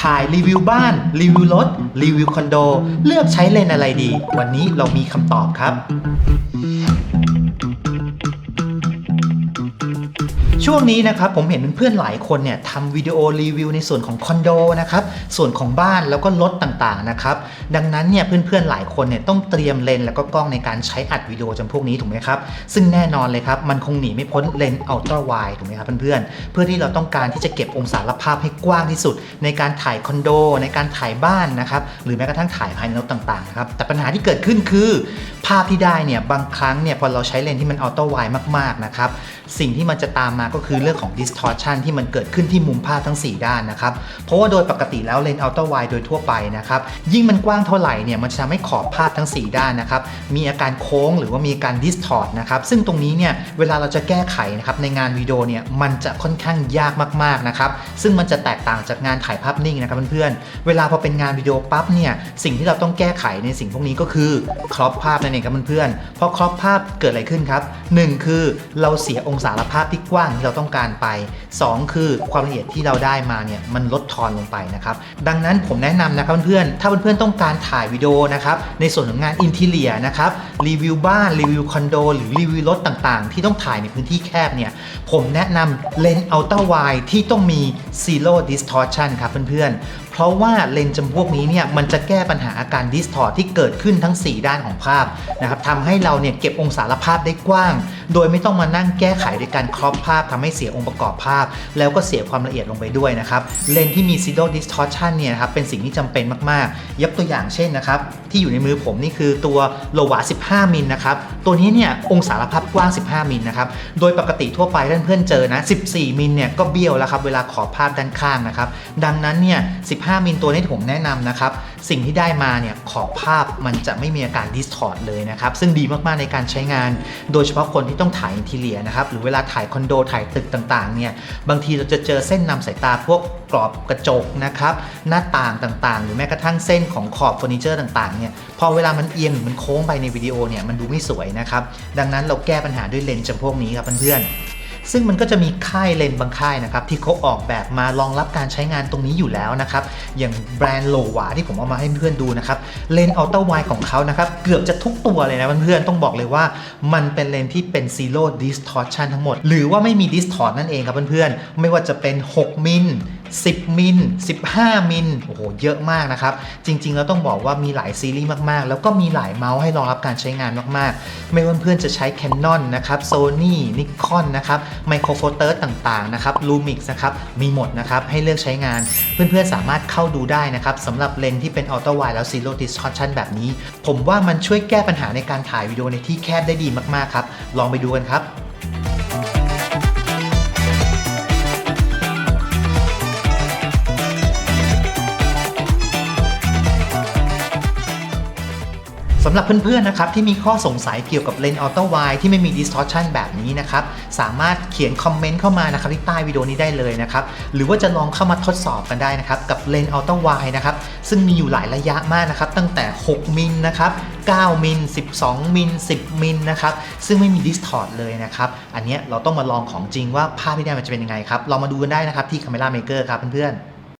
ถ่ายรีวิวบ้าน รีวิวรถ รีวิวคอนโด เลือกใช้เลนอะไรดี วันนี้เรามีคำตอบครับ ช่วงนี้นะครับผมเห็นเพื่อนๆหลายคนเนี่ยทำวิดีโอรีวิวในส่วนของคอนโดนะครับส่วนของบ้านแล้วก็รถต่างๆนะครับดังนั้นเนี่ยเพื่อนๆหลายคนเนี่ยต้องเตรียมเลนแล้วก็กล้องในการใช้อัดวิดีโอจำพวกนี้ถูกไหมครับซึ่งแน่นอนเลยครับมันคงหนีไม่พ้นเลนอัลตร้าไวถูกไหมครับเพื่อนๆเพื่อที่เราต้องการที่จะเก็บองศาภาพให้กว้างที่สุด ในการถ่ายคอนโด ในการถ่ายบ้านนะครับหรือแม้กระทั่งถ่ายภายในรถต่างๆนะครับแต่ปัญหาที่เกิดขึ้นคือ ภาพที่ได้เนี่ยบางครั้งเนี่ยพอเราใช้เลนที่มันอัลตร้าไวมากๆนะครับสิ่งที่มันจะตามมาก็คือเรื่องของ distortion ที่มันเกิดขึ้นที่มุมภาพทั้ง 4 ด้านนะครับ เพราะว่าโดยปกติแล้วเลนส์อัลตร้าไวโดยทั่วไปนะครับ ยิ่งมันกว้างเท่าไหร่เนี่ยมันจะทำให้ขอบภาพทั้ง 4 ด้านนะครับ มีอาการโค้งหรือว่ามีการ distort นะครับ ซึ่งตรงนี้เนี่ยเวลาเราจะแก้ไขนะครับในงานวิดีโอเนี่ยมันจะค่อนข้างยากมากๆนะครับซึ่งมันจะแตกต่างจากงานถ่ายภาพนิ่งนะครับเพื่อนๆเวลาพอเป็นงานวิดีโอปั๊บเนี่ยสิ่งที่เราต้องแก้ไขในสิ่งพวกนี้ก็คือครอปภาพนั่นเองครับเพื่อนๆพอครอปภาพเกิดอะไรขึ้นครับหนึ่งคือเราเสียองศาภาพที่กว้างที่เราต้องการไป 2 คือความละเอียดที่เราได้มาเนี่ยมันลดทอนลงไปนะครับดังนั้นผมแนะนำนะครับเพื่อนๆถ้าเพื่อนๆต้องการถ่ายวิดีโอนะครับในส่วนของงานอินทีเลียนะครับรีวิวบ้านรีวิวคอนโดหรือรีวิวรถต่างๆ ที่ต้องถ่ายในพื้นที่แคบเนี่ยผมแนะนำเลนส์อัลตร้าไวที่ต้องมี Zero Distortion ครับเพื่อนๆ ราะว่าเลนส์จำพวกนี้เนี่ยมันจะแก้ปัญหาอาการ distort ที่เกิดขึ้นทั้ง 4 ด้านของภาพนะครับทำให้เราเนี่ยเก็บองศาภาพได้กว้าง โดยไม่ต้องมานั่งแก้ไขด้วยการครอปภาพทำให้เสียองค์ประกอบภาพ แล้วก็เสียความละเอียดลงไปด้วยนะครับเลนส์ที่มี zero distortion เนี่ยครับเป็นสิ่งที่จำเป็นมากๆ ยกตัวอย่างเช่นนะครับที่อยู่ในมือผมนี่คือตัวโลวา15 มิลนะครับตัวนี้เนี่ยองศาภาพกว้าง 15 มิลนะครับโดยปกติทั่วไปเพื่อนเจอนะ 14 มิลเนี่ยก็เบี้ยวแล้วครับเวลาขอบภาพด้านข้างนะครับดังนั้นเนี่ย15 5 มิลตัวนี้ที่ผมแนะนำนะครับ สิ่งที่ได้มาเนี่ยขอบภาพมันจะไม่มีอาการ distort เลยนะครับ ซึ่งดีมากๆในการใช้งาน โดยเฉพาะคนที่ต้องถ่ายอินทีเลียนะครับ หรือเวลาถ่ายคอนโดถ่ายตึกต่างๆ เนี่ย บางทีเราจะเจอเส้นนำสายตาพวกกรอบกระจกนะครับ หน้าต่างต่างๆ หรือแม้กระทั่งเส้นของขอบเฟอร์นิเจอร์ต่างๆ เนี่ย พอเวลามันเอียงหรือมันโค้งไปในวิดีโอเนี่ย มันดูไม่สวยนะครับ ดังนั้นเราแก้ปัญหาด้วยเลนส์จำพวกนี้ครับเพื่อนๆ ซึ่งมันก็จะมีค่ายเลนบางค่ายนะครับที่เขาออกแบบมารองรับการใช้งานตรงนี้อยู่แล้วนะครับอย่างแบรนด์โลวาที่ผมเอามาให้เพื่อนดูนะครับเลนอัลตร้าไวด์ของเขานะครับเกือบจะทุกตัวเลยนะเพื่อนๆต้องบอกเลยว่า มันเป็นเลนที่เป็นซีโร่ดิสทอร์ชันทั้งหมด หรือว่าไม่มีดิสทอร์นั่นเองครับเพื่อนๆไม่ว่าจะเป็น 6 มิล 10 มิล 15 มิล โอ้โห เยอะมากนะครับ จริงๆ แล้วต้องบอกว่ามีหลายซีรีส์มากๆ แล้วก็มีหลายเมาส์ให้รองรับการใช้งานมากๆ ไม่ว่าเพื่อนจะใช้ Canon นะครับ Sony Nikon นะครับ Micro Four t h ต่างๆ นะครับ Lumix นะครับ มีหมดนะครับ ให้เลือกใช้งาน เพื่อนๆ สามารถเข้าดูได้นะครับสำหรับเลนส์ที่เป็น Ultra Wide แล้ว Zero Distortion แบบนี้ ผมว่ามันช่วยแก้ปัญหาในการถ่ายวิดีโอในที่แคบได้ดีมากๆ ครับ ลองไปดูกันครับำหรับเพื่อนๆนะครับที่มีข้อสงสัยเกี่ยวกับเลนส์อัลตร้ไวที่ไม่มี distortion แบบนี้นะครับ สามารถเขียนคอมเมนต์เข้ามานะครับที่ใต้วิดีโอนี้ได้เลยนะครับ หรือว่าจะลองเข้ามาทดสอบกันได้นะครับ กับเลนส์อัลตร้ไวนะครับ ซึ่งมีอยู่หลายระยะมากนะครับ ตั้งแต่ 6 มิลนะครับ9มิล 12 มิล 10 มิลนะครับ ซึ่งไม่มี distort เลยนะครับ อันนี้เราต้องมาลองของจริงว่าภาพที่ได้มันจะเป็นยังไงครับลองมาดูกันได้นะครับที่ Camera Maker ครับเพื่อนๆ